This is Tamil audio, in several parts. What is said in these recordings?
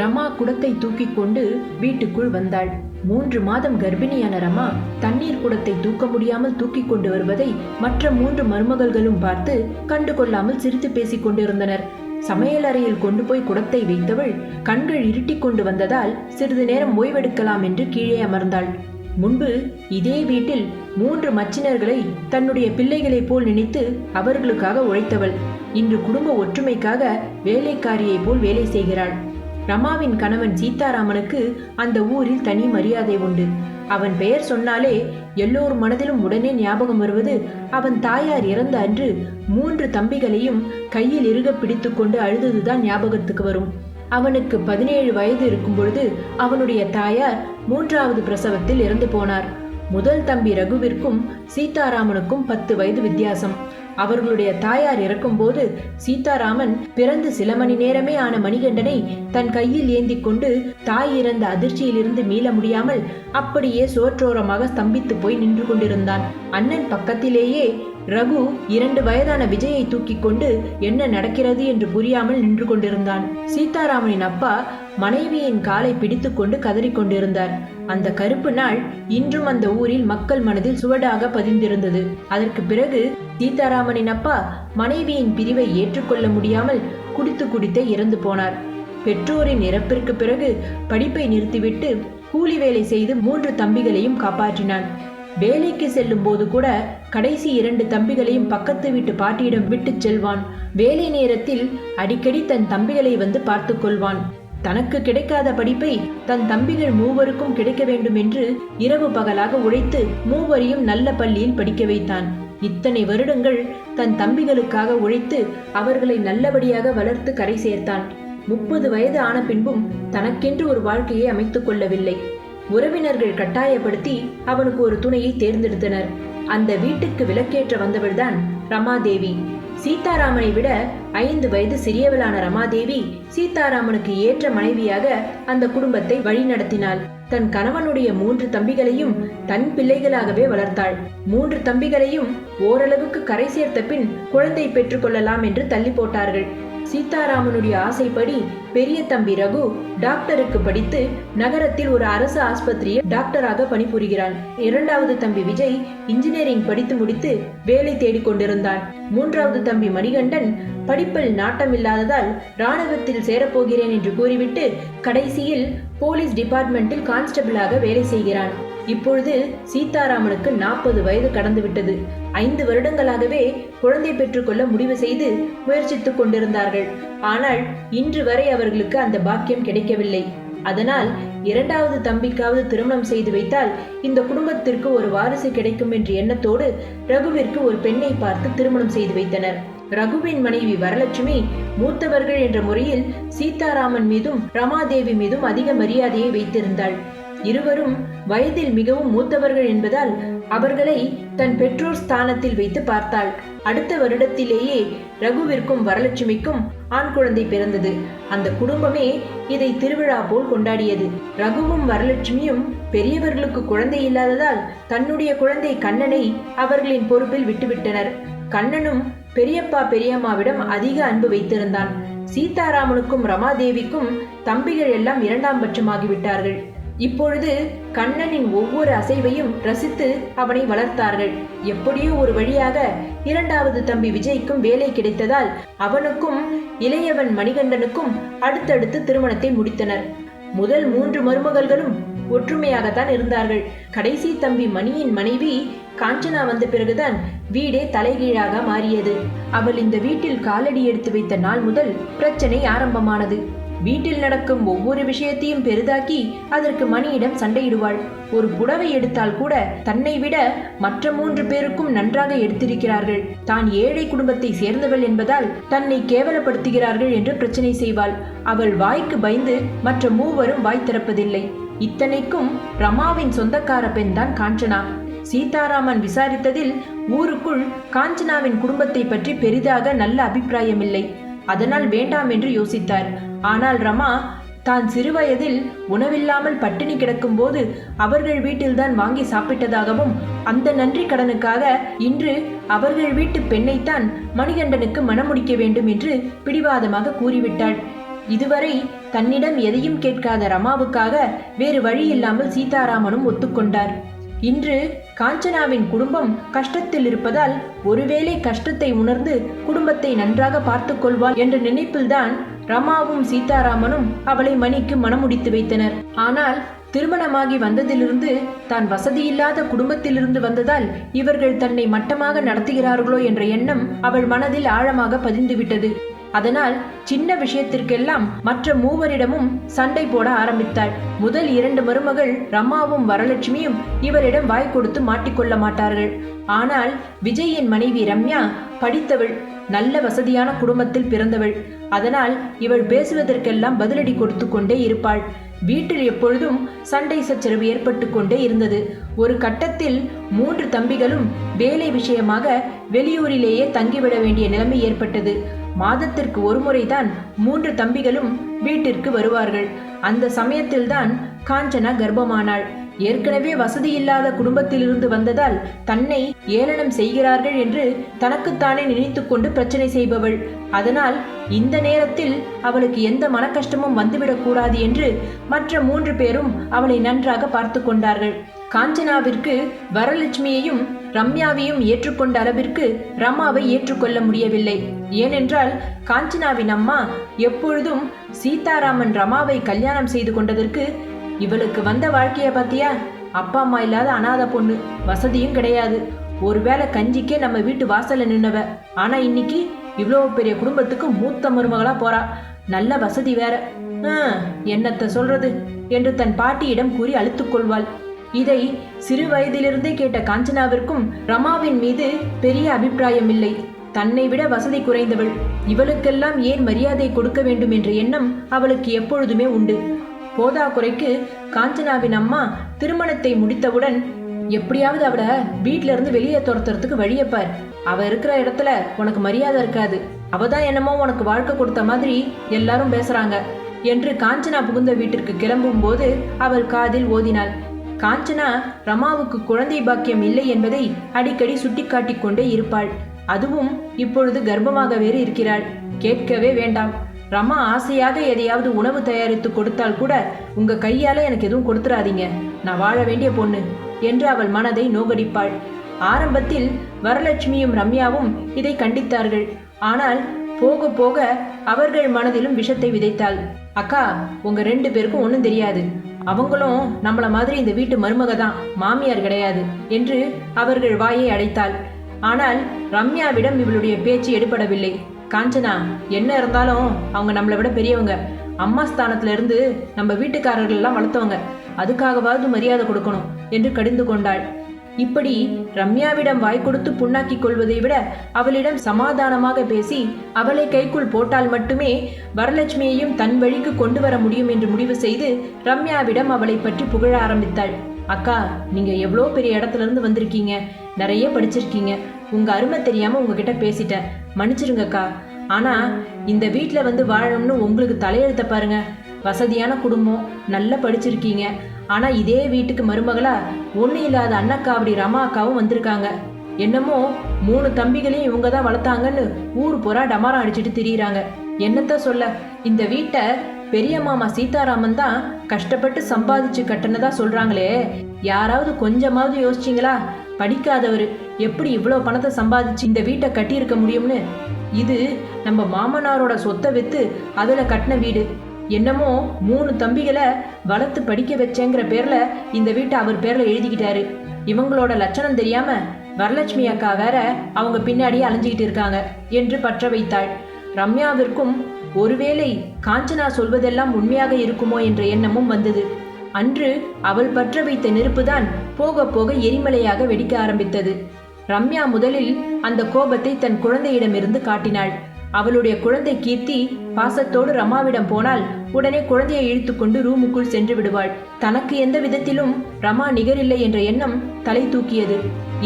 ரமா குடத்தை தூக்கிக் கொண்டு வீட்டுக்குள் வந்தாள். மூன்று மாதம் கர்ப்பிணியான ரமா தண்ணீர் குடத்தை தூக்க முடியாமல் தூக்கிக் கொண்டு வருவதை மற்ற மூன்று மருமகள்களும் பார்த்து கண்டு கொள்ளாமல் சிரித்து பேசிக் கொண்டிருந்தனர். சமையலறையில் கொண்டு போய் குடத்தை வைத்தவள் கண்கள் இருட்டிக் கொண்டு வந்ததால் சிறிது நேரம் ஓய்வெடுக்கலாம் என்று கீழே அமர்ந்தாள். முன்பு இதே வீட்டில் மூன்று மச்சினர்களை தன்னுடைய பிள்ளைகளைப் போல் நினைத்து அவர்களுக்காக உழைத்தவள். இன்று குடும்ப ஒற்றுமைக்காக வேலைக்காரியைப் போல் வேலை செய்கிறாள். ரமாவின் கணவன் சீதாராமனுக்கு அந்த ஊரில் தனி மரியாதை உண்டு. அவன் பெயர் சொன்னாலே எல்லோர் மனதிலும் உடனே ஞாபகம் வருவது அவன் தாயார் இறந்த அன்று மூன்று தம்பிகளையும் கையில் இறுக பிடித்துக்கொண்டு அழுததுதான் ஞாபகத்துக்கு வரும். அவனுக்கு பதினேழு வயது இருக்கும் பொழுது அவனுடைய தாயார் மூன்றாவது பிரசவத்தில் இறந்து போனார். முதல் தம்பி ரகுவிற்கும் சீதாராமனுக்கும் பத்து வயது வித்தியாசம். அவர்களுடைய தாயார் இறக்கும்போது சீதாராமன் பிறந்து சில மணி நேரமே ஆன மணிகண்டனை தன் கையில் ஏந்தி கொண்டு தாய் இறந்த அதிர்ச்சியிலிருந்து மீள முடியாமல் அப்படியே சோற்றோரமாக ஸ்தம்பித்து போய் நின்று கொண்டிருந்தான். அண்ணன் பக்கத்திலேயே ரகு இரண்டு வயதான விஜயை தூக்கிக் கொண்டு என்ன நடக்கிறது என்று புரியாமல் நின்று கொண்டிருந்தான். சீதாராமனின் அப்பா மனைவியின் காலை பிடித்துக்கொண்டு கதறிக் கொண்டிருந்தார் அந்த கருப்பு நாள் இன்றும் அந்த ஊரில் மக்கள் மனதில் சுவடாக பதிந்திருந்தது. அதற்கு பிறகு சீதாராமனின் அப்பா மனைவியின் பிரிவை ஏற்றுக்கொள்ள முடியாமல் குடித்து குடித்தே இறந்து போனார். பெற்றோரின் இறப்பிற்கு பிறகு படிப்பை நிறுத்திவிட்டு கூலி வேலை செய்து மூன்று தம்பிகளையும் காப்பாற்றினான். வேலைக்கு செல்லும் போது கூட கடைசி இரண்டு தம்பிகளையும் பக்கத்து வீட்டு பாட்டியிடம் விட்டுச் செல்வான். வேலை நேரத்தில் அடிக்கடி தன் தம்பிகளை வந்து பார்த்து கொள்வான். தனக்கு கிடைக்காத படிப்பை தன் தம்பிகள் மூவருக்கும் கிடைக்க வேண்டும் என்று இரவு பகலாக உழைத்து மூவரையும் நல்ல பள்ளியில் படிக்க வைத்தான். இத்தனை வருடங்கள் தன் தம்பிகளுக்காக உழைத்து அவர்களை நல்லபடியாக வளர்த்து கரை சேர்த்தான். முப்பது வயது ஆன பின்பும் தனக்கென்று ஒரு வாழ்க்கையை அமைத்துக் கொள்ளவில்லை. உறவினர்கள் கட்டாயப்படுத்தி அவனுக்கு ஒரு துணையை தேர்ந்தெடுத்தனர். அந்த வீட்டுக்கு விளக்கேற்ற வந்தவள்தான் ரமாதேவி. சீதாராமனை விட ஐந்து வயது சிறியவளான ரமாதேவி சீதாராமனுக்கு ஏற்ற மனைவியாக அந்த குடும்பத்தை வழிநடத்தினாள். தன் கணவனுடைய மூன்று தம்பிகளையும் தன் பிள்ளைகளாகவே வளர்த்தாள். மூன்று தம்பிகளையும் ஓரளவுக்கு கரை சேர்த்த பின் குழந்தை பெற்றுக்கொள்ளலாம் என்று தள்ளி போட்டார்கள். சீதாராமனுடைய ஆசைப்படி பெரிய தம்பி ரகு டாக்டருக்கு படித்து நகரத்தில் ஒரு அரசு ஆஸ்பத்திரியில் டாக்டராக பணிபுரிகிறான். இரண்டாவது தம்பி விஜய் இன்ஜினியரிங் படித்து முடித்து வேலை தேடிக் கொண்டிருந்தான். மூன்றாவது தம்பி மணிகண்டன் படிப்பில் நாட்டமில்லாததால் ராணுவத்தில் சேரப்போகிறேன் என்று கூறிவிட்டு கடைசியில் போலீஸ் டிபார்ட்மெண்ட்டில் கான்ஸ்டபிளாக வேலை செய்கிறான். இப்பொழுது சீதாராமனுக்கு நாற்பது வயது கடந்துவிட்டது. ஐந்து வருடங்களாகவே குழந்தை பெற்றுக்கொள்ள முடிவு செய்து முயற்சித்துக் கொண்டிருந்தார்கள். ஆனால் இன்று வரை அவர்களுக்கு அந்த பாக்கியம் கிடைக்கவில்லை. அதனால் இரண்டாவது தம்பிக்காவது திருமணம் செய்து வைத்தால் இந்த குடும்பத்திற்கு ஒரு வாரிசு கிடைக்கும் என்ற எண்ணத்தோடு ரகுவிற்கு ஒரு பெண்ணை பார்த்து திருமணம் செய்து வைத்தனர். ரகுவின் மனைவி வரலட்சுமி மூத்தவர்கள் என்ற முறையில் சீதாராமன் மீதும் ரமாதேவி மீதும் அதிக மரியாதையை வைத்திருந்தாள். இருவரும் வயதில் மிகவும் மூத்தவர்கள் என்பதால் அவர்களை தன் பெற்றோர் ஸ்தானத்தில் வைத்து பார்த்தாள். அடுத்த வருடத்திலேயே ரகுவிற்கும் வரலட்சுமிக்கும் ஆண் குழந்தை பிறந்தது. அந்த குடும்பமே இதை திருவிழா போல் கொண்டாடியது. ரகுவும் வரலட்சுமியும் பெரியவர்களுக்கு குழந்தை இல்லாததால் தன்னுடைய குழந்தை கண்ணனை அவர்களின் பொறுப்பில் விட்டுவிட்டனர். கண்ணனும் பெரியப்பா பெரியம்மாவிடம் அதிக அன்பு வைத்திருந்தான். சீதாராமனுக்கும் ரமாதேவிக்கும் தம்பிகள் எல்லாம் இரண்டாம் பட்சமாகிவிட்டார்கள். இப்பொழுது கண்ணனின் ஒவ்வொரு அசைவையும் ரசித்து அவனை வளர்த்தார்கள். எப்படியோ ஒரு வழியாக இரண்டாவது தம்பி விஜய்க்கும் வேலை கிடைத்ததால் அவனுக்கும் இளையவன் மணிகண்டனுக்கும் அடுத்தடுத்து திருமணத்தை முடித்தனர். முதல் மூன்று மருமகள்களும் ஒற்றுமையாகத்தான் இருந்தார்கள். கடைசி தம்பி மணியின் மனைவி காஞ்சனா வந்த பிறகுதான் வீடே தலைகீழாக மாறியது. அவள் இந்த வீட்டில் காலடி எடுத்து வைத்த நாள் முதல் பிரச்சனை ஆரம்பமானது. வீட்டில் நடக்கும் ஒவ்வொரு விஷயத்தையும் பெரிதாக்கி அதற்கு மணியிடம் சண்டையிடுவாள். ஒரு புடவை எடுத்தால் கூட தன்னை விட மற்ற மூன்று பேருக்கும் நன்றாக எடுத்திருக்கிறார்கள். தான் ஏழை குடும்பத்தை சேர்ந்தவள் என்பதால் தன்னை கேவலப்படுத்துகிறார்கள் என்று பிரச்சனை செய்வாள். அவள் வாய்க்கு பயந்து மற்ற மூவரும் வாய் திறப்பதில்லை. இத்தனைக்கும் ரமாவின் சொந்தக்கார பெண்தான் காஞ்சனா. சீதாராமன் விசாரித்ததில் ஊருக்குள் காஞ்சனாவின் குடும்பத்தை பற்றி பெரிதாக நல்ல அபிப்பிராயமில்லை. அதனால் வேண்டாம் என்று யோசித்தார். ஆனால் ரமா தான் சிறுவயதில் உணவில்லாமல் பட்டினி கிடக்கும்போது அவர்கள் வீட்டில்தான் வாங்கி சாப்பிட்டதாகவும் அந்த நன்றி கடனுக்காக இன்று அவர்கள் வீட்டு பெண்ணைத்தான் மணிகண்டனுக்கு மணமுடிக்க வேண்டும் என்று பிடிவாதமாக கூறிவிட்டாள். இதுவரை தன்னிடம் எதையும் கேட்காத ரமாவுக்காக வேறு வழி இல்லாமல் சீதாராமனும் ஒத்துக்கொண்டார். இன்று காஞ்சனாவின் குடும்பம் கஷ்டத்தில் இருப்பதால் ஒருவேளை கஷ்டத்தை உணர்ந்து குடும்பத்தை நன்றாக பார்த்துக் கொள்வாள் என்ற நினைப்பில்தான் ரமாவும் சீதாராமனும் அவளை மணிக்கு மனமுடித்து வைத்தனர். ஆனால் திருமணமாகி வந்ததிலிருந்து தான் வசதியில்லாத குடும்பத்திலிருந்து வந்ததால் இவர்கள் தன்னை மட்டமாக நடத்துகிறார்களோ என்ற எண்ணம் அவள் மனதில் ஆழமாக பதிந்துவிட்டது. அதனால் சின்ன விஷயத்திற்கெல்லாம் மற்ற மூவரிடமும் சண்டை போட ஆரம்பித்தாள். முதல் இரண்டு மருமகள் ரமாவும் வரலட்சுமியும் இவரிடம் வாய் கொடுத்து மாட்டிக்கொள்ள மாட்டார்கள். ஆனால் விஜயின் மனைவி ரம்யா படித்தவள் நல்ல வசதியான குடும்பத்தில் பிறந்தவள். அதனால் இவள் பேசுவதற்கெல்லாம் பதிலடி கொடுத்து கொண்டே இருப்பாள். வீட்டில் எப்பொழுதும் சண்டை சச்சரவு ஏற்பட்டு கொண்டே இருந்தது. ஒரு கட்டத்தில் மூன்று தம்பிகளும் வேலை விஷயமாக வெளியூரிலேயே தங்கிவிட வேண்டிய நிலைமை ஏற்பட்டது. மாதத்திற்கு ஒரு முறைதான் மூன்று தம்பிகளும் வீட்டிற்கு வருவார்கள். அந்த சமயத்தில்தான் காஞ்சனா கர்ப்பமானாள். ஏற்கனவே வசதி இல்லாத குடும்பத்திலிருந்து வந்ததால் தன்னை ஏளனம் செய்கிறார்கள் என்று தனக்குத்தானே நினைத்துக்கொண்டு பிரச்சனை செய்பவள். அதனால் இந்த நேரத்தில் அவளுக்கு எந்த மனக்கஷ்டமும் வந்துவிடக்கூடாது என்று மற்ற மூன்று பேரும் அவளை நன்றாக பார்த்து கொண்டார்கள். காஞ்சனாவிற்கு வரலட்சுமியையும் ரம்யாவையும் ஏற்றுக்கொண்ட அளவிற்கு ரமாவை ஏற்றுக்கொள்ள முடியவில்லை. ஏனென்றால் காஞ்சனாவின் அம்மா எப்பொழுதும் சீதாராமன் ரமாவை கல்யாணம் செய்து கொண்டதற்கு இவளுக்கு வந்த வாழ்க்கையை பார்த்தியா? அப்பா அம்மா இல்லாத அனாதை பொண்ணு வசதியும் கிடையாது. ஒருவேளை கஞ்சிக்கே நம்ம வீட்டு வாசல்ல நின்னவ. ஆனா இன்னைக்கு இவ்வளோ பெரிய குடும்பத்துக்கு மூத்த மருமகளா போறா. நல்ல வசதி வேற. என்னத்தை என்னத்த சொல்றது? என்று தன் பாட்டியிடம் கூறி அழுத்துக்கொள்வாள் இதை சிறு வயதிலிருந்தே கேட்ட காஞ்சனாவிற்கும் ரமாவின் மீது பெரிய அபிப்பிராயம் இல்லை தன்னை விட வசதி குறைந்தவள். இவளுக்கெல்லாம் ஏன் மரியாதை கொடுக்க வேண்டும் என்ற எண்ணம் அவளுக்கு எப்பொழுதுமே உண்டு. போதாக்குறைக்கு காஞ்சனாவின் அம்மா திருமணத்தை முடித்தவுடன் எப்படியாவது அவளை வீட்ல இருந்து வெளியே துரத்துறதுக்கு வழியப்பார் அவ இருக்கிற இடத்துல உனக்கு மரியாதை இருக்காது. அவ தான் என்னமோ உனக்கு வாழ்க்கை கொடுத்த மாதிரி எல்லாரும் பேசுறாங்க என்று காஞ்சனா புகுந்த வீட்டிற்கு கிளம்பும் போது அவள் காதில் ஓதினாள். காஞ்சனா ரமாவுக்கு குழந்தை பாக்கியம் இல்லை என்பதை அடிக்கடி சுட்டிக்காட்டி கொண்டே இருப்பாள். அதுவும் இப்பொழுது கர்ப்பமாக வேறு இருக்கிறாள். கேட்கவே வேண்டாம். ரமா ஆசையாக எதையாவது உணவு தயாரித்து கொடுத்தால் கூட உங்க கையால எனக்கு எதுவும் கொடுத்துறாதீங்க. நான் வாழ வேண்டிய பொண்ணு என்று அவள் மனதை நோகடிப்பாள். ஆரம்பத்தில் வரலட்சுமியும் ரம்யாவும் இதை கண்டித்தார்கள். ஆனால் போக போக அவர்கள் மனதிலும் விஷத்தை விதைத்தாள். அக்கா உங்க ரெண்டு பேருக்கும் ஒன்றும் தெரியாது. அவங்களும் நம்மள மாதிரி இந்த வீட்டு மருமக தான் மாமியார் கிடையாது என்று அவர்கள் வாயை அடைத்தாள். ஆனால் ரம்யாவிடம் இவளுடைய பேச்சு எடுபடவில்லை. காஞ்சனா என்ன இருந்தாலும் அவங்க நம்மளை விட பெரியவங்க. அம்மா ஸ்தானத்துல இருந்து நம்ம வீட்டுக்காரர்கள் எல்லாம் வளர்த்தவங்க. அதுக்காகவாவது மரியாதை கொடுக்கணும் என்று கடிந்து கொண்டாள். இப்படி ரம்யாவிடம் வாய் கொடுத்து புண்ணாக்கிக் கொள்வதை விட அவளிடம் சமாதானமாக பேசி அவளை கைக்குள் போட்டால் மட்டுமே வரலட்சுமியையும் தன் வழிக்கு கொண்டு வர முடியும் என்று முடிவு செய்து ரம்யாவிடம் அவளை பற்றி புகழ ஆரம்பித்தாள். அக்கா நீங்க எவ்வளோ பெரிய இடத்துல இருந்து வந்திருக்கீங்க? நிறைய படிச்சிருக்கீங்க. உங்க அருமை தெரியாம உங்ககிட்ட பேசிட்டேன். மன்னிச்சிருங்கக்கா. ஆனா இந்த வீட்டில் வந்து வாழணும்னு உங்களுக்கு தலையெழுத்த பாருங்க. வசதியான குடும்பம் நல்லா படிச்சிருக்கீங்க. ஆனா இதே வீட்டுக்கு மருமகளா ஒண்ணு இல்லாத அண்ணக்காவடி ரமா அக்காவும் வந்திருக்காங்க. என்னமோ மூணு தம்பிகளையும் இவங்க தான் வளர்த்தாங்கன்னு ஊர் பூரா டமாரம் அடிச்சுட்டு திரியிறாங்க. என்னத்த சொல்ல இந்த வீட்டை பெரிய மாமா சீதாராமன் தான் கஷ்டப்பட்டு சம்பாதிச்சு கட்டினதா சொல்றாங்களே. யாராவது கொஞ்சமாவது யோசிச்சிங்களா? படிக்காதவர் எப்படி இவ்வளோ பணத்தை சம்பாதிச்சு இந்த வீட்டை கட்டியிருக்க முடியும்னு? இது நம்ம மாமனாரோட சொத்தை வித்து அதில் கட்டின வீடு. என்னமோ மூணு தம்பிகளை வளர்த்து படிக்க வச்சேங்கிற பேர்ல இந்த வீட்டை அவர் பேர்ல எழுதிக்கிட்டாரு. இவங்களோட லட்சணம் தெரியாம வரலட்சுமி அக்கா வேற அவங்க பின்னாடியே அலைஞ்சிக்கிட்டு இருக்காங்க என்று பற்ற வைத்தாள். ரம்யாவிற்கும் ஒருவேளை காஞ்சனா சொல்வதெல்லாம் உண்மையாக இருக்குமோ என்ற எண்ணமும் வந்தது. அன்று அவள் பற்ற வைத்த நெருப்புதான் போக போக எரிமலையாக வெடிக்க ஆரம்பித்தது. ரம்யா முதலில் அந்த கோபத்தை தன் குழந்தையிடமிருந்து காட்டினாள். அவளுடைய குழந்தை கீர்த்தி பாசத்தோடு ரமாவிடம் போனால் உடனே குழந்தையை இழுத்துக்கொண்டு ரூமுக்குள் சென்று விடுவாள். தனக்கு எந்த விதத்திலும் ரமா நிகரில்லை என்ற எண்ணம் தலை தூக்கியது.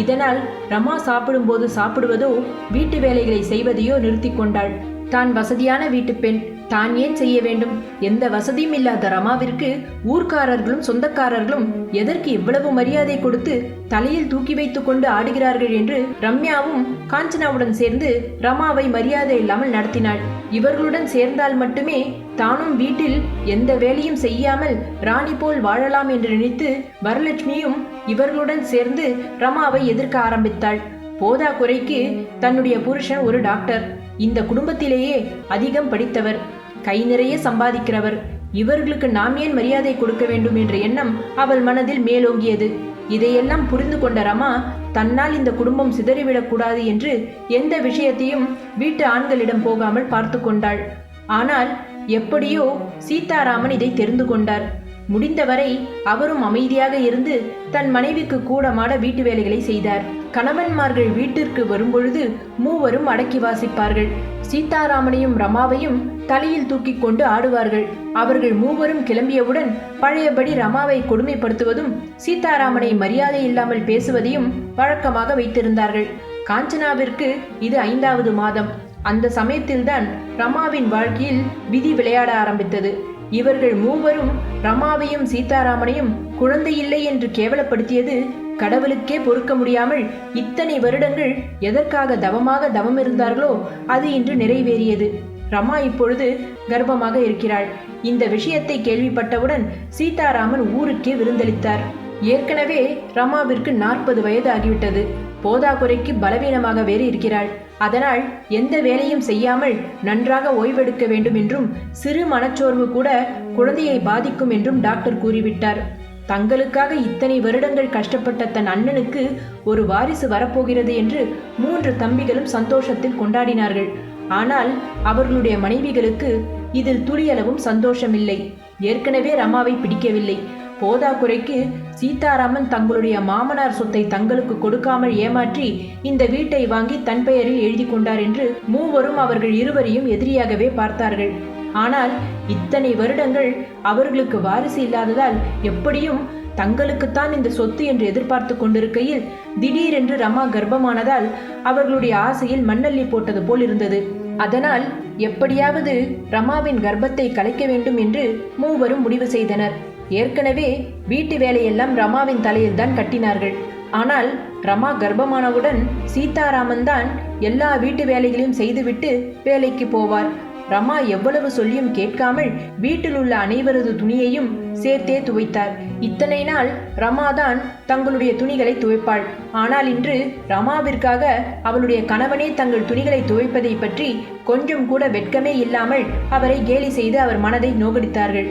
இதனால் ரமா சாப்பிடும்போது சாப்பிடுவதோ வீட்டு வேலைகளை செய்வதையோ நிறுத்தி கொண்டாள். தான் வசதியான வீட்டு பெண் தான் ஏன் செய்ய வேண்டும்? எந்த வசதியும் இல்லாத ரமாவிற்கு ஊர்க்காரர்களும் சொந்தக்காரர்களும் எதற்கு இவ்வளவு மரியாதை கொடுத்து தலையில் தூக்கி வைத்துக் கொண்டு ஆடுகிறார்கள் என்று ரம்யாவும் காஞ்சனாவுடன் சேர்ந்து ரமாவை மரியாதை இல்லாமல் நடத்தினாள். இவர்களுடன் சேர்ந்தால் மட்டுமே தானும் வீட்டில் எந்த வேலையும் செய்யாமல் ராணி போல் வாழலாம் என்று நினைத்து வரலட்சுமியும் இவர்களுடன் சேர்ந்து ரமாவை எதிர்க்க ஆரம்பித்தாள். போதா குறைக்கு தன்னுடைய புருஷன் ஒரு டாக்டர். இந்த குடும்பத்திலேயே அதிகம் படித்தவர். கை நிறைய சம்பாதிக்கிறவர். இவர்களுக்கு நாம் ஏன் மரியாதை கொடுக்க வேண்டும் என்ற எண்ணம் அவள் மனதில் மேலோங்கியது. இதையெல்லாம் புரிந்து கொண்ட ரமா தன்னால் இந்த குடும்பம் சிதறிவிடக்கூடாது என்று எந்த விஷயத்தையும் வீட்டு ஆண்களிடம் போகாமல் பார்த்து கொண்டாள். ஆனால் எப்படியோ சீதாராமன் இதை தெரிந்து கொண்டார். முடிந்தவரை அவரும் அமைதியாக இருந்து தன் மனைவிக்கு கூடமாட வீட்டு வேலைகளை செய்தார். கணவன்மார்கள் வீட்டிற்கு வரும்பொழுது மூவரும் அடக்கி வாசிப்பார்கள். சீதாராமனையும் ரமாவையும் தலையில் தூக்கி கொண்டு ஆடுவார்கள். அவர்கள் மூவரும் கிளம்பியவுடன் பழையபடி ரமாவை கொடுமைப்படுத்துவதும் சீதாராமனை மரியாதை இல்லாமல் பேசுவதையும் வழக்கமாக வைத்திருந்தார்கள். காஞ்சனாவிற்கு இது ஐந்தாவது மாதம். அந்த சமயத்தில்தான் ரமாவின் வாழ்க்கையில் விதி விளையாட ஆரம்பித்தது. இவர்கள் மூவரும் ரமாவையும் சீதாராமனையும் குழந்தை இல்லை என்று கேவலப்படுத்தியது கடவுளுக்கே பொறுக்க முடியாமல் இத்தனை வருடங்கள் எதற்காக தவமாக தவம் இருந்தார்களோ அது இன்று நிறைவேறியது. ரமா இப்பொழுது கர்ப்பமாக இருக்கிறாள். இந்த விஷயத்தை கேள்விப்பட்டவுடன் சீதாராமன் ஊருக்கே விருந்தளித்தார். ஏற்கனவே ரமாவிற்கு நாற்பது வயது ஆகிவிட்டது. போதாக்குறைக்கு பலவீனமாக வேறு இருக்கிறாள். அதனால் எந்த வேலையும் செய்யாமல் நன்றாக ஓய்வெடுக்க வேண்டும் என்றும் சிறு மனச்சோர்வு கூட குழந்தையை பாதிக்கும் என்றும் டாக்டர் கூறிவிட்டார். தங்களுக்காக இத்தனை வருடங்கள் கஷ்டப்பட்ட தன் அண்ணனுக்கு ஒரு வாரிசு வரப்போகிறது என்று மூன்று தம்பிகளும் சந்தோஷத்தில் கொண்டாடினார்கள். ஆனால் அவர்களுடைய மனைவிகளுக்கு இதில் துளியளவும் சந்தோஷமில்லை. ஏற்கனவே ரமாவை பிடிக்கவில்லை. போதாக்குறைக்கு சீதாராமன் தங்களுடைய மாமனார் சொத்தை தங்களுக்கு கொடுக்காமல் ஏமாற்றி இந்த வீட்டை வாங்கி தன் பெயரில் எழுதி கொண்டார் என்று மூவரும் அவர்கள் இருவரையும் எதிரியாகவே பார்த்தார்கள். ஆனால் இத்தனை வருடங்கள் அவர்களுக்கு வாரிசு இல்லாததால் எப்படியும் தங்களுக்குத்தான் இந்த சொத்து என்று எதிர்பார்த்து கொண்டிருக்கையில் திடீரென்று ரமா கர்ப்பமானதால் அவர்களுடைய ஆசையில் மண்ணள்ளி போட்டது போல் இருந்தது. அதனால் எப்படியாவது ரமாவின் கர்ப்பத்தை கலைக்க வேண்டும் என்று மூவரும் முடிவு செய்தனர். ஏற்கனவே வீட்டு வேலையெல்லாம் ரமாவின் தலையில் தான் கட்டினார்கள். ஆனால் ரமா கர்ப்பமானவுடன் சீதாராமன் தான் எல்லா வீட்டு வேலைகளையும் செய்துவிட்டு வேலைக்கு போவார். ரமா எவ்வளவு சொல்லியும் கேட்காமல் வீட்டில் உள்ள அனைவரது துணியையும் சேர்த்தே துவைத்தார். இத்தனை நாள் ரமாதான் தங்களுடைய துணிகளை துவைப்பாள். ஆனால் இன்று ரமாவிற்காக அவளுடைய கணவனே தங்கள் துணிகளை துவைப்பதை பற்றி கொஞ்சம் கூட வெட்கமே இல்லாமல் அவரை கேலி செய்து அவர் மனதை நோகடித்தார்கள்.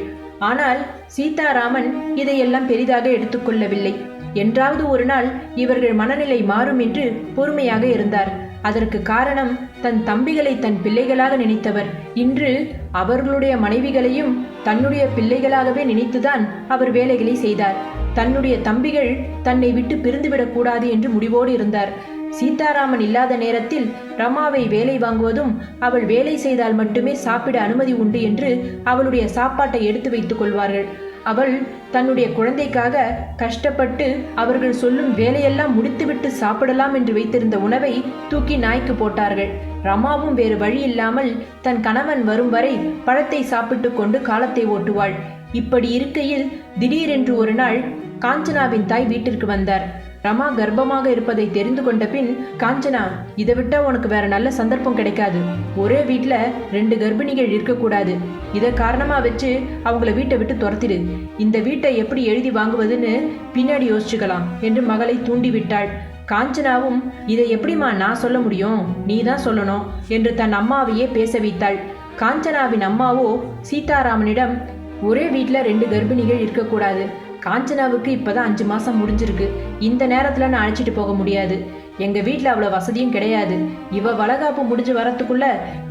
ஆனால் சீதாராமன் இதையெல்லாம் பெரிதாக எடுத்துக்கொள்ளவில்லை. என்றாவது ஒரு நாள் இவர்கள் மனநிலை மாறும் என்று பொறுமையாக இருந்தார். அதற்கு காரணம் தன் தம்பிகளை தன் பிள்ளைகளாக நினைத்தவர். இன்று அவர்களுடைய மனைவிகளையும் தன்னுடைய பிள்ளைகளாகவே நினைத்துதான் அவர் வேலைகளை செய்தார். தன்னுடைய தம்பிகள் தன்னை விட்டு பிரிந்துவிடக்கூடாது என்று முடிவோடு இருந்தார். சீதாராமன் இல்லாத நேரத்தில் ரமாவை வேலை வாங்குவதும் அவள் வேலை செய்தால் மட்டுமே சாப்பிட அனுமதி உண்டு என்று அவளுடைய சாப்பாட்டை எடுத்து வைத்துக் கொள்வார்கள். அவள் தன்னுடைய குழந்தைக்காக கஷ்டப்பட்டு அவர்கள் சொல்லும் வேலையெல்லாம் முடித்துவிட்டு சாப்பிடலாம் என்று வைத்திருந்த உணவை தூக்கி நாய்க்கு போட்டார்கள். ரமாவும் வேறு வழி இல்லாமல் தன் கணவன் வரும் வரை பழத்தை சாப்பிட்டு கொண்டு காலத்தை ஓட்டுவாள். இப்படி இருக்கையில் திடீரென்று ஒரு நாள் காஞ்சனாவின் தாய் வீட்டிற்கு வந்தார். ரமா கர்ப்பமாக இருப்பதை தெரிந்து கொண்ட பின் காஞ்சனா இதை விட்டா உனக்கு வேற நல்ல சந்தர்ப்பம் கிடைக்காது. ஒரே வீட்டில் ரெண்டு கர்ப்பிணிகள் இருக்கக்கூடாது. இதை காரணமாக வச்சு அவங்கள வீட்டை விட்டு துரத்திடு. இந்த வீட்டை எப்படி எழுதி வாங்குவதுன்னு பின்னாடி யோசிச்சுக்கலாம் என்று மகளை தூண்டிவிட்டாள். காஞ்சனாவும் இதை எப்படிம்மா நான் சொல்ல முடியும்? நீ தான் சொல்லணும் என்று தன் அம்மாவையே பேச வைத்தாள். காஞ்சனாவின் அம்மாவோ சீதாராமனிடம் ஒரே வீட்டில் ரெண்டு கர்ப்பிணிகள் இருக்கக்கூடாது. காஞ்சனாவுக்கு இப்போதான் அஞ்சு மாதம் முடிஞ்சிருக்கு. இந்த நேரத்துல நான் அழைச்சிட்டு போக முடியாது. எங்க வீட்டில் அவ்வளோ வசதியும் கிடையாது. இவ வளகாப்பு முடிஞ்சு வரத்துக்குள்ள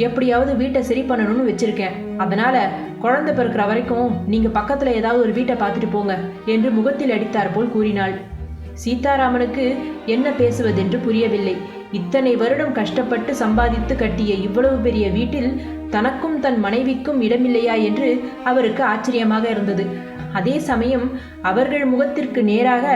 எப்படியாவது வீட்டை சரி பண்ணணும்னு வச்சிருக்கேன். அதனால குழந்தை பிறக்கிற வரைக்கும் நீங்க பக்கத்துல ஏதாவது ஒரு வீட்டை பார்த்துட்டு போங்க என்று முகத்தில் அடித்தார் போல் கூறினாள். சீதாராமனுக்கு என்ன பேசுவதென்று புரியவில்லை. இத்தனை வருடம் கஷ்டப்பட்டு சம்பாதித்து கட்டிய இவ்வளவு பெரிய வீட்டில் தனக்கும் தன் மனைவிக்கும் இடமில்லையா என்று அவருக்கு ஆச்சரியமாக இருந்தது. அதே சமயம் அவர்கள் முகத்திற்கு நேராக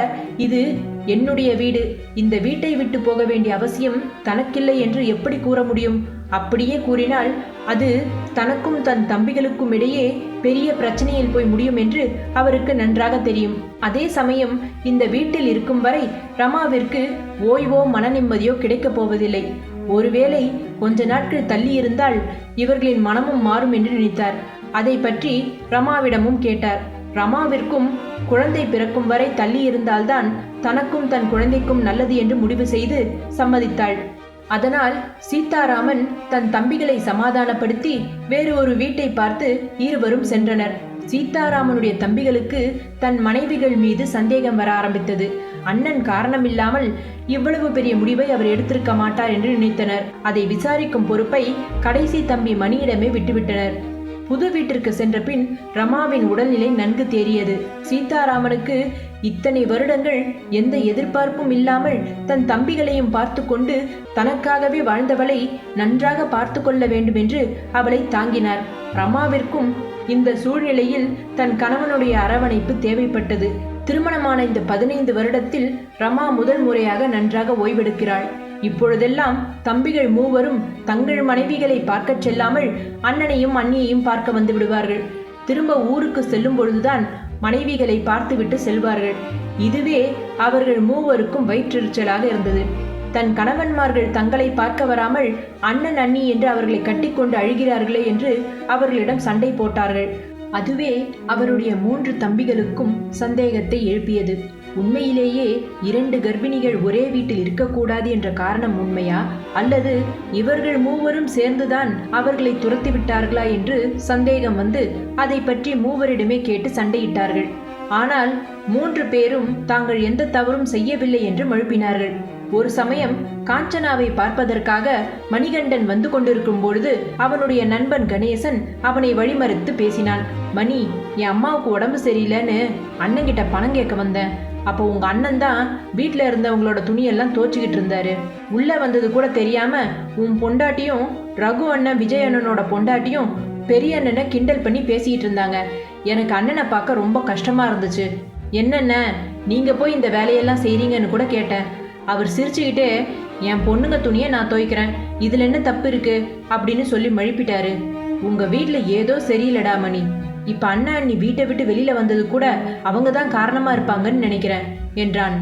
இது என்னுடைய வீடு இந்த வீட்டை விட்டு போக வேண்டிய அவசியம் தனக்கில்லை என்று எப்படி கூற முடியும்? அப்படியே கூறினால் அது தனக்கும் தன் தம்பிகளுக்கும் இடையே பெரிய பிரச்சனையில் போய் முடியும் என்று அவருக்கு நன்றாக தெரியும். அதே சமயம் இந்த வீட்டில் இருக்கும் வரை ரமாவிற்கு ஓய்வோ மன நிம்மதியோ கிடைக்கப் போவதில்லை. ஒருவேளை கொஞ்ச நாட்கள் தள்ளி இருந்தால் இவர்களின் மனமும் மாறும் என்று நினைத்தார். அதை பற்றி ரமாவிடமும் கேட்டார். ரமாவிற்கும் குழந்தை பிறக்கும் வரை தள்ளி இருந்தால்தான் தனக்கும் தன் குழந்தைக்கும் நல்லது என்று முடிவு செய்து சம்மதித்தாள். அதனால் சீதாராமன் தன் தம்பிகளை சமாதானப்படுத்தி வேறு ஒரு வீட்டை பார்த்து இருவரும் சென்றனர். சீதாராமனுடைய தம்பிகளுக்கு தன் மனைவிகள் மீது சந்தேகம் வர ஆரம்பித்தது. அண்ணன் காரணமில்லாமல் இவ்வளவு பெரிய முடிவை அவர் எடுத்திருக்க மாட்டார் என்று நினைத்தனர். அதை விசாரிக்கும் பொறுப்பை கடைசி தம்பி மணியிடமே விட்டுவிட்டனர். புது வீட்டிற்கு சென்ற பின் ரமாவின் உடல்நிலை நன்கு தேறியது. சீதாராமனுக்கு இத்தனை வருடங்கள் எந்த எதிர்பார்ப்பும் இல்லாமல் தன் தம்பிகளையும் பார்த்து கொண்டு தனக்காகவே வாழ்ந்தவளை நன்றாக பார்த்து கொள்ள வேண்டும் என்று அவளை தாங்கினார். ரமாவிற்கும் இந்த சூழ்நிலையில் தன் கணவனுடைய அரவணைப்பு தேவைப்பட்டது. திருமணமான இந்த பதினைந்து வருடத்தில் ரமா முதல் முறையாக நன்றாக ஓய்வெடுக்கிறாள். இப்பொழுதெல்லாம் தம்பிகள் மூவரும் தங்கள் மனைவிகளை பார்க்கச் செல்லாமல் அண்ணனையும் அண்ணியையும் பார்க்க வந்து விடுவார்கள். திரும்ப ஊருக்கு செல்லும் பொழுதுதான் மனைவிகளை பார்த்துவிட்டு செல்வார்கள். இதுவே அவர்கள் மூவருக்கும் வயிற்றெரிச்சலாக இருந்தது. தன் கணவன்மார்கள் தங்களை பார்க்க வராமல் அண்ணன் அண்ணி என்று அவர்களை கட்டிக்கொண்டு அழுகிறார்களே என்று அவர்களிடம் சண்டை போட்டார்கள். அதுவே அவருடைய மூன்று தம்பிகளுக்கும் சந்தேகத்தை எழுப்பியது. உண்மையிலேயே இரண்டு கர்ப்பிணிகள் ஒரே வீட்டில் இருக்கக்கூடாது என்ற காரணம் உண்மையா? அல்லது இவர்கள் மூவரும் சேர்ந்துதான் அவர்களை துரத்தி விட்டார்களா என்று சந்தேகம் வந்து அதை பற்றி மூவரிடமே கேட்டு சண்டையிட்டார்கள். ஆனால் மூன்று பேரும் தாங்கள் எந்த தவறும் செய்யவில்லை என்று மழுப்பினார்கள். ஒரு சமயம் காஞ்சனாவை பார்ப்பதற்காக மணிகண்டன் வந்து கொண்டிருக்கும் பொழுது அவனுடைய நண்பன் கணேசன் அவனை வழிமறுத்து பேசினான். மணி என் அம்மாவுக்கு உடம்பு சரியில்லைன்னு அண்ணன்கிட்ட பணம் கேட்க வந்தேன். அப்போ உங்க அண்ணன் தான் வீட்டில் இருந்தவங்களோட துணியெல்லாம் தோச்சுக்கிட்டு இருந்தாரு. உள்ள வந்தது கூட தெரியாம உன் பொண்டாட்டியும் ரகு அண்ணன் விஜய் அண்ணனோட பொண்டாட்டியும் பெரிய அண்ணனை கிண்டல் பண்ணி பேசிக்கிட்டு இருந்தாங்க. எனக்கு அண்ணனை பார்க்க ரொம்ப கஷ்டமா இருந்துச்சு. என்னென்ன நீங்க போய் இந்த வேலையெல்லாம் செய்றீங்கன்னு கூட கேட்டேன். அவர் சிரிச்சுக்கிட்டே என் பொண்ணுங்க துணியை நான் துவைக்கிறேன். இதுல என்ன தப்பு இருக்கு? அப்படின்னு சொல்லி மழுப்பிட்டாரு. உங்க வீட்டில் ஏதோ சரியில்லடா மணி. இப்ப அண்ணா அண்ணி வீட்டை விட்டு வெளியில வந்தது கூட அவங்க தான் காரணமா இருப்பாங்கன்னு நினைக்கிறேன் என்றான்.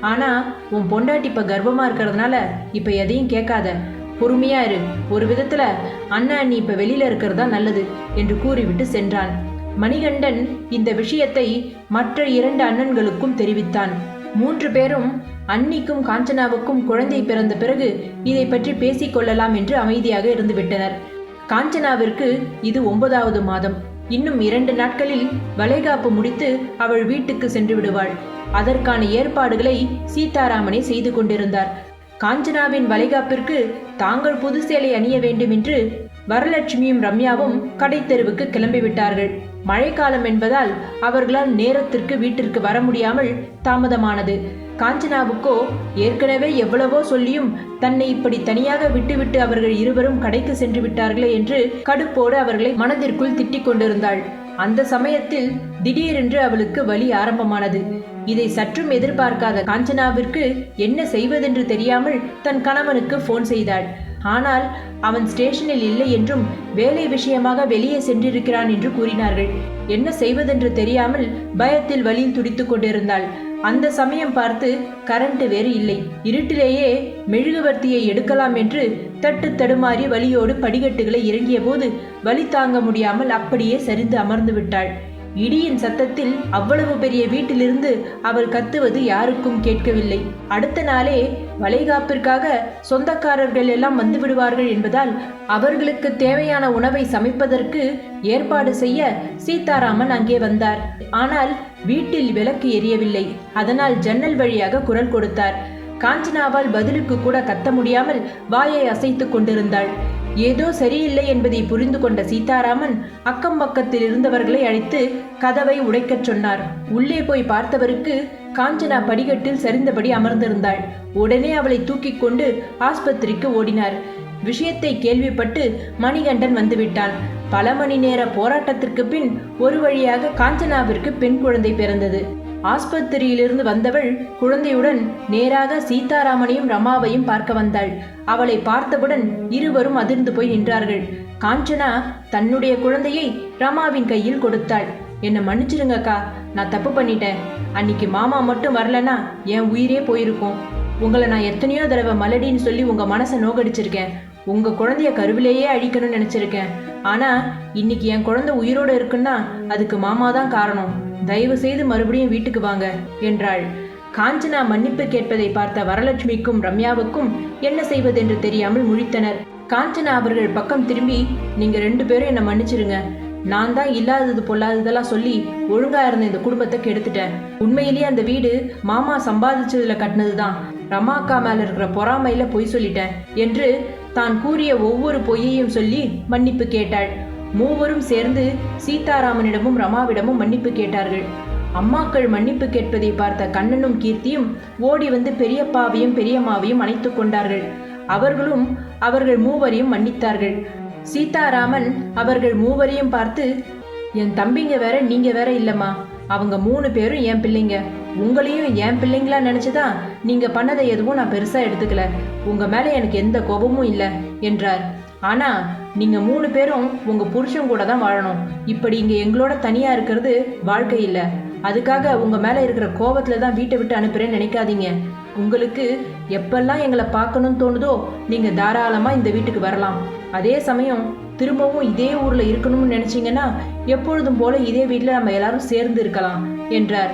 ஆனா உன் பொண்டாட்டி இப்ப கர்ப்பமா இருக்கிறதுனால இப்ப எதையும் கேட்காத. பொறுமையா இரு. ஒரு விதத்துல அண்ணா அண்ணி இப்ப வெளியில இருக்கிறதா நல்லது என்று கூறிவிட்டு சென்றான். மணிகண்டன் இந்த விஷயத்தை மற்ற இரண்டு அண்ணன்களுக்கும் தெரிவித்தான். மூன்று பேரும் அன்னிக்கும் காஞ்சனாவுக்கும் குழந்தை பிறந்த பிறகு இதை பற்றி பேசிக்கொள்ளலாம் என்று அமைதியாக இருந்துவிட்டனர். காஞ்சனாவிற்கு இது ஒன்பதாவது மாதம். இன்னும் இரண்டு நாட்களில் வளைகாப்பு முடித்து அவள் வீட்டுக்கு சென்று விடுவாள். அதற்கான ஏற்பாடுகளை சீதாராமனே செய்து கொண்டிருந்தார். காஞ்சனாவின் வளைகாப்பிற்கு தாங்கள் புது சேலை அணிய வேண்டும் என்று வரலட்சுமியும் ரம்யாவும் கடைத்தெருவுக்கு கிளம்பிவிட்டார்கள் மழைக்காலம் என்பதால் அவர்களால் நேரத்திற்கு வீட்டிற்கு வர முடியாமல் தாமதமானது. காஞ்சனாவுக்கோ ஏற்கனவே எவ்வளவோ சொல்லியும் தன்னை இப்படி தனியாக விட்டுவிட்டு அவர்கள் இருவரும் கடைக்கு சென்று விட்டார்களே என்று கடுப்போடு அவர்களை மனதிற்குள் திட்டிக் கொண்டிருந்தாள். அந்த சமயத்தில் திடீரென்று அவளுக்கு வலி ஆரம்பமானது. இதை சற்றும் எதிர்பார்க்காத காஞ்சனாவிற்கு என்ன செய்வதென்று தெரியாமல் தன் கணவனுக்கு போன் செய்தாள். ஆனால் அவன் ஸ்டேஷனில் இல்லை என்றும் வேலை விஷயமாக வெளியே சென்றிருக்கிறான் என்று கூறினார்கள். என்ன செய்வதென்று தெரியாமல் பயத்தில் வலியில் துடித்துக் கொண்டிருந்தாள். அந்த சமயம் பார்த்து கரண்ட் வேறு இல்லை. இருட்டிலேயே மெழுகுவர்த்தியை எடுக்கலாம் என்று தட்டு தடுமாறி வலியோடு படிகட்டுகளை இறங்கிய போது வலி தாங்க முடியாமல் அப்படியே சரிந்து அமர்ந்து விட்டாள். இடியின் சத்தத்தில் அவ்வளவு பெரிய வீட்டிலிருந்து அவள் கத்துவது யாருக்கும் கேட்கவில்லை. அடுத்த நாளே வளைகாப்பிற்காக சொந்தக்காரர்கள் எல்லாம் வந்து விடுவார்கள் என்பதால் அவர்களுக்கு தேவையான உணவை சமைப்பதற்கு ஏற்பாடு செய்ய சீதாராமன் அங்கே வந்தார். ஆனால் வீட்டில் விளக்கு எரியவில்லை. அதனால் ஜன்னல் வழியாக குரல் கொடுத்தார். காஞ்சனாவால் பதிலுக்கு கூட கத்த முடியாமல் வாயை அசைத்துக் கொண்டிருந்தாள். ஏதோ சரியில்லை என்பதை புரிந்து கொண்ட சீதாராமன் அக்கம் பக்கத்தில் இருந்தவர்களை அழைத்து கதவை உடைக்கச் சொன்னார். உள்ளே போய் பார்த்தவருக்கு காஞ்சனா படிகட்டில் சரிந்தபடி அமர்ந்திருந்தாள். உடனே அவளை தூக்கிக் கொண்டு ஆஸ்பத்திரிக்கு ஓடினார். விஷயத்தை கேள்விப்பட்டு மணிகண்டன் வந்துவிட்டான். பல மணி நேர போராட்டத்திற்கு பின் ஒரு வழியாக காஞ்சனாவிற்கு பெண் குழந்தை பிறந்தது. ஆஸ்பத்திரியிலிருந்து வந்தவள் குழந்தையுடன் நேராக சீதாராமனையும் ரமாவையும் பார்க்க வந்தாள். அவளை பார்த்தவுடன் இருவரும் அதிர்ந்து போய் நின்றார்கள். காஞ்சனா தன்னுடைய குழந்தையை ரமாவின் கையில் கொடுத்தாள். என்னை மன்னிச்சிருங்கக்கா நான் தப்பு பண்ணிட்டேன். அன்னைக்கு மாமா மட்டும் வரலனா என் உயிரே போயிருக்கும். உங்களை நான் எத்தனையோ தடவை மலடின்னு சொல்லி உங்க மனசை நோகடிச்சிருக்கேன். உங்க குழந்தைய கருவிலேயே அழிக்கணும்னு நினைச்சிருக்கேன். ஆனா இன்னைக்கு என் குழந்தை உயிரோட இருக்குன்னா அதுக்கு மாமா தான் காரணம். தயவு செய்து மறுபடியும் வீட்டுக்கு வாங்க என்றாள். காஞ்சனா மன்னிப்பு கேட்பதை பார்த்த வரலட்சுமிக்கும் ரம்யாவுக்கும் என்ன செய்வதென்று தெரியாமல் முழித்தனர். காஞ்சனா அவர்கள் பக்கம் திரும்பி நீங்க ரெண்டு பேரும் என்னை மன்னிச்சிருங்க. நான் தான் இல்லாதது பொல்லாததெல்லாம் சொல்லி ஒழுங்கா இருந்த இந்த குடும்பத்தை கெடுத்துட்டேன். உண்மையிலேயே அந்த வீடு மாமா சம்பாதிச்சதுல கட்டினதுதான். ரமாக்கா மேல இருக்கிற பொறாமையில பொய் சொல்லிட்டேன் என்று தான் கூறிய ஒவ்வொரு பொய்யையும் சொல்லி மன்னிப்பு கேட்டாள். மூவரும் சேர்ந்து சீதாராமனிடமும் ரமாவிடமும் மன்னிப்பு கேட்டார்கள். அம்மாக்கள் மன்னிப்பு கேட்பதை பார்த்த கண்ணனும் கீர்த்தியும் ஓடி வந்து பெரியப்பாவையும் பெரியம்மாவையும் அணைத்துக் கொண்டார்கள். அவர்களும் அவர்கள் மூவரையும் மன்னித்தார்கள். சீதாராமன் அவர்கள் மூவரையும் பார்த்து என் தம்பிங்க வேற நீங்க வேற இல்லம்மா. அவங்க மூணு பேரும் என் பிள்ளைங்க. உங்களையும் என் பிள்ளைங்களா நினைச்சுதான் நீங்க பண்ணதை எதுவும் நான் பெருசா எடுத்துக்கல. உங்க மேல எனக்கு எந்த கோபமும் இல்லை என்றார். ஆனால் நீங்கள் மூணு பேரும் உங்கள் புருஷன் கூட தான் வாழணும். இப்படி இங்கே எங்களோட தனியாக இருக்கிறது வாழ்க்கை இல்லை. அதுக்காக உங்கள் மேலே இருக்கிற கோபத்தில் தான் வீட்டை விட்டு அனுப்புகிறேன்னு நினைக்காதீங்க. உங்களுக்கு எப்பெல்லாம் எங்களை பார்க்கணும்னு தோணுதோ நீங்கள் தாராளமாக இந்த வீட்டுக்கு வரலாம். அதே சமயம் திரும்பவும் இதே ஊரில் இருக்கணும்னு நினச்சிங்கன்னா எப்பொழுதும் போல இதே வீட்டில் நம்ம எல்லாரும் சேர்ந்து இருக்கலாம் என்றார்.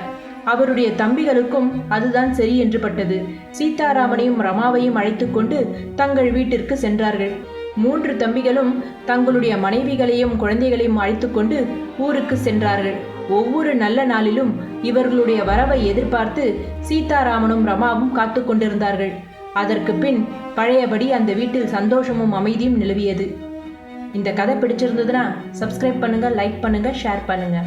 அவருடைய தம்பிகளுக்கும் அதுதான் சரி என்று பட்டது. சீதாராமனையும் ரமாவையும் அழைத்து கொண்டு தங்கள் வீட்டிற்கு சென்றார்கள். மூன்று தம்பிகளும் தங்களுடைய மனைவிகளையும் குழந்தைகளையும் அழைத்துக்கொண்டு ஊருக்கு சென்றார்கள். ஒவ்வொரு நல்ல நாளிலும் இவர்களுடைய வரவை எதிர்பார்த்து சீதாராமனும் ரமாவும் காத்து கொண்டிருந்தார்கள். அதற்கு பின் பழையபடி அந்த வீட்டில் சந்தோஷமும் அமைதியும் நிலவியது. இந்த கதை பிடிச்சிருந்ததுன்னா சப்ஸ்கிரைப் பண்ணுங்க லைக் பண்ணுங்க ஷேர் பண்ணுங்க.